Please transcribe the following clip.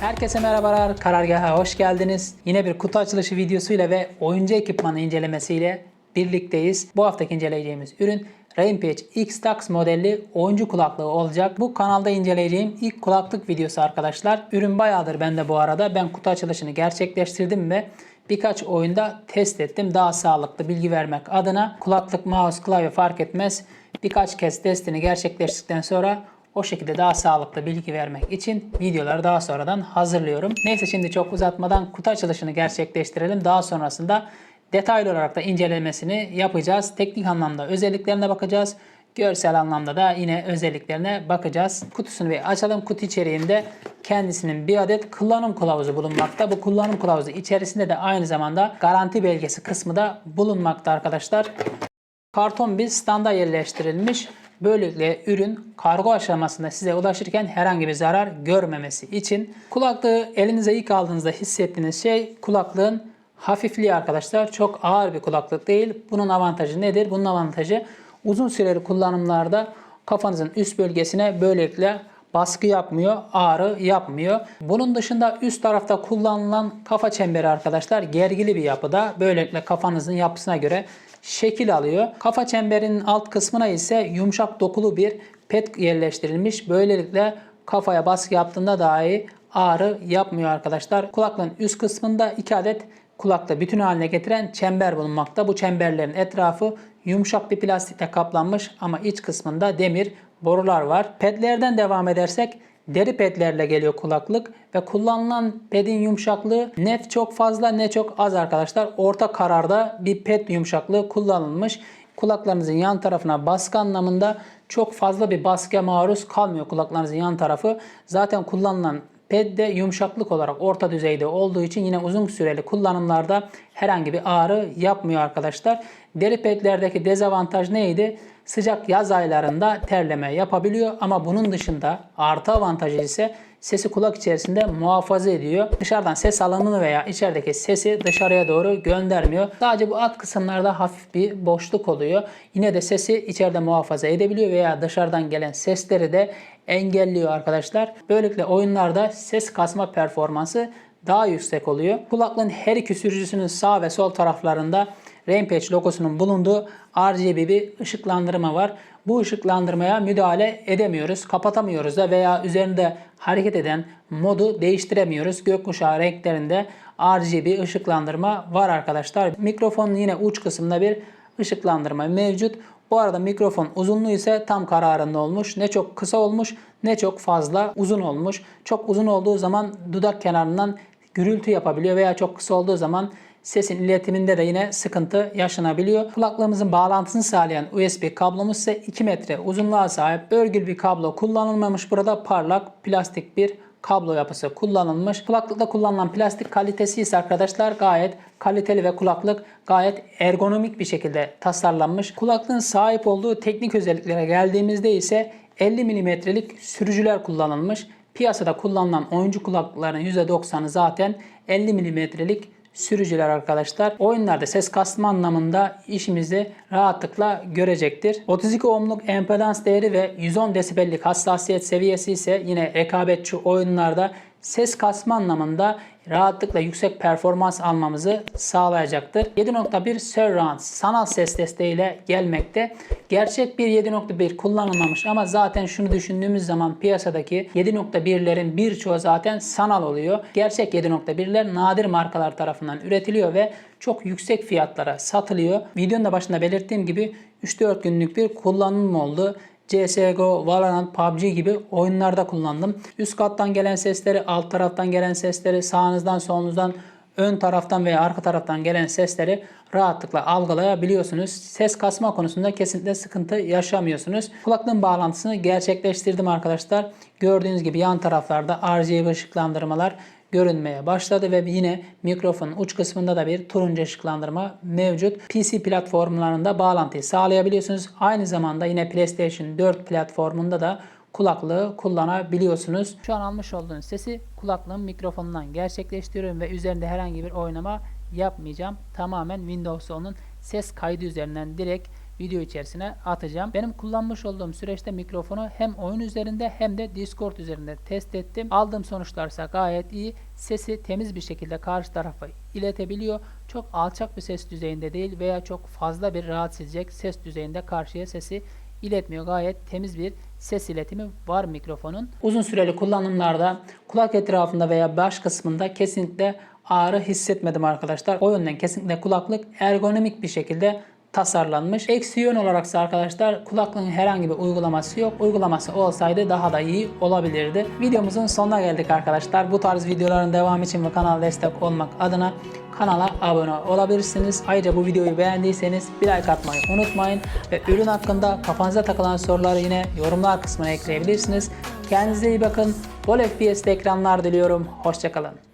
Herkese merhabalar, karargaha hoş geldiniz. Yine bir kutu açılışı videosuyla ve oyuncu ekipmanı incelemesiyle birlikteyiz. Bu haftaki inceleyeceğimiz ürün Rampage X-Tax modelli oyuncu kulaklığı olacak. Bu kanalda inceleyeceğim ilk kulaklık videosu arkadaşlar. Ürün bayağıdır bende bu arada. Ben kutu açılışını gerçekleştirdim ve birkaç oyunda test ettim. Daha sağlıklı bilgi vermek adına kulaklık, mouse, klavye fark etmez. Birkaç kez testini gerçekleştirdikten sonra o şekilde daha sağlıklı bilgi vermek için videoları daha sonradan hazırlıyorum. Neyse şimdi çok uzatmadan kutu açılışını gerçekleştirelim. Daha sonrasında detaylı olarak da incelemesini yapacağız. Teknik anlamda özelliklerine bakacağız. Görsel anlamda da yine özelliklerine bakacağız. Kutusunu bir açalım. Kutu içeriğinde kendisinin bir adet kullanım kılavuzu bulunmakta. Bu kullanım kılavuzu içerisinde de aynı zamanda garanti belgesi kısmı da bulunmakta arkadaşlar. Karton bir standa yerleştirilmiş. Böylelikle ürün kargo aşamasında size ulaşırken herhangi bir zarar görmemesi için kulaklığı elinize ilk aldığınızda hissettiğiniz şey kulaklığın hafifliği arkadaşlar. Çok ağır bir kulaklık değil. Bunun avantajı nedir? Bunun avantajı uzun süreli kullanımlarda kafanızın üst bölgesine böylelikle baskı yapmıyor, ağrı yapmıyor. Bunun dışında üst tarafta kullanılan kafa çemberi arkadaşlar gergili bir yapıda. Böylelikle kafanızın yapısına göre şekil alıyor. Kafa çemberinin alt kısmına ise yumuşak dokulu bir pet yerleştirilmiş. Böylelikle kafaya baskı yaptığında dahi ağrı yapmıyor arkadaşlar. Kulaklığın üst kısmında iki adet kulakta bütün haline getiren çember bulunmakta. Bu çemberlerin etrafı yumuşak bir plastikle kaplanmış ama iç kısmında demir borular var. Pedlerden devam edersek deri pedlerle geliyor kulaklık ve kullanılan pedin yumuşaklığı ne çok fazla ne çok az arkadaşlar. Orta kararda bir ped yumuşaklığı kullanılmış. Kulaklarınızın yan tarafına baskı anlamında çok fazla bir baskıya maruz kalmıyor kulaklarınızın yan tarafı. Zaten kullanılan ped de yumuşaklık olarak orta düzeyde olduğu için yine uzun süreli kullanımlarda herhangi bir ağrı yapmıyor arkadaşlar. Deri pedlerdeki dezavantaj neydi? Sıcak yaz aylarında terleme yapabiliyor ama bunun dışında artı avantajı ise sesi kulak içerisinde muhafaza ediyor. Dışarıdan ses alımını veya içerideki sesi dışarıya doğru göndermiyor. Sadece bu alt kısımlarda hafif bir boşluk oluyor. Yine de sesi içeride muhafaza edebiliyor veya dışarıdan gelen sesleri de engelliyor arkadaşlar. Böylelikle oyunlarda ses kasma performansı daha yüksek oluyor. Kulaklığın her iki sürücüsünün sağ ve sol taraflarında Rampage logosunun bulunduğu RGB bir ışıklandırma var. Bu ışıklandırmaya müdahale edemiyoruz, kapatamıyoruz da veya üzerinde hareket eden modu değiştiremiyoruz. Gökkuşağı renklerinde RGB ışıklandırma var arkadaşlar. Mikrofonun yine uç kısmında bir ışıklandırma mevcut. Bu arada mikrofon uzunluğu ise tam kararında olmuş. Ne çok kısa olmuş ne çok fazla uzun olmuş. Çok uzun olduğu zaman dudak kenarından gürültü yapabiliyor veya çok kısa olduğu zaman sesin iletiminde de yine sıkıntı yaşanabiliyor. Kulaklığımızın bağlantısını sağlayan USB kablomuz ise 2 metre uzunluğa sahip örgül bir kablo kullanılmamış. Burada parlak plastik bir kablo yapısı kullanılmış. Kulaklıkta kullanılan plastik kalitesi ise arkadaşlar gayet kaliteli ve kulaklık gayet ergonomik bir şekilde tasarlanmış. Kulaklığın sahip olduğu teknik özelliklere geldiğimizde ise 50 mm'lik sürücüler kullanılmış. Piyasada kullanılan oyuncu kulaklıkların %90'ı zaten 50 mm'lik sürücüler arkadaşlar. Oyunlarda ses kasma anlamında işimizi rahatlıkla görecektir. 32 ohmluk empedans değeri ve 110 desibellik hassasiyet seviyesi ise yine rekabetçi oyunlarda ses kasma anlamında rahatlıkla yüksek performans almamızı sağlayacaktır. 7.1 Surround sanal ses desteğiyle gelmekte. Gerçek bir 7.1 kullanılmamış ama zaten şunu düşündüğümüz zaman piyasadaki 7.1'lerin birçoğu zaten sanal oluyor. Gerçek 7.1'ler nadir markalar tarafından üretiliyor ve çok yüksek fiyatlara satılıyor. Videonun da başında belirttiğim gibi 3-4 günlük bir kullanım oldu. CSGO, Valorant, PUBG gibi oyunlarda kullandım. Üst kattan gelen sesleri, alt taraftan gelen sesleri, sağınızdan, solunuzdan, ön taraftan veya arka taraftan gelen sesleri rahatlıkla algılayabiliyorsunuz. Ses kasma konusunda kesinlikle sıkıntı yaşamıyorsunuz. Kulaklığın bağlantısını gerçekleştirdim arkadaşlar. Gördüğünüz gibi yan taraflarda RGB ışıklandırmalar görünmeye başladı ve yine mikrofonun uç kısmında da bir turuncu ışıklandırma mevcut. PC platformlarında bağlantıyı sağlayabiliyorsunuz. Aynı zamanda yine PlayStation 4 platformunda da kulaklığı kullanabiliyorsunuz. Şu an almış olduğunuz sesi kulaklığın mikrofonundan gerçekleştiriyorum ve üzerinde herhangi bir oynama yapmayacağım. Tamamen Windows 10'un ses kaydı üzerinden direkt video içerisine atacağım. Benim kullanmış olduğum süreçte mikrofonu hem oyun üzerinde hem de Discord üzerinde test ettim. Aldığım sonuçlarsa gayet iyi. Sesi temiz bir şekilde karşı tarafa iletebiliyor. Çok alçak bir ses düzeyinde değil veya çok fazla bir rahatsız edecek ses düzeyinde karşıya sesi iletmiyor. Gayet temiz bir ses iletimi var mikrofonun. Uzun süreli kullanımlarda kulak etrafında veya baş kısmında kesinlikle ağrı hissetmedim arkadaşlar. O yönden kesinlikle kulaklık ergonomik bir şekilde tasarlanmış. Eksi yön olaraksa arkadaşlar kulaklığın herhangi bir uygulaması yok. Uygulaması olsaydı daha da iyi olabilirdi. Videomuzun sonuna geldik arkadaşlar. Bu tarz videoların devamı için ve kanala destek olmak adına kanala abone olabilirsiniz. Ayrıca bu videoyu beğendiyseniz bir like atmayı unutmayın. Ve ürün hakkında kafanıza takılan soruları yine yorumlar kısmına ekleyebilirsiniz. Kendinize iyi bakın. Bol FPS'li ekranlar diliyorum. Hoşçakalın.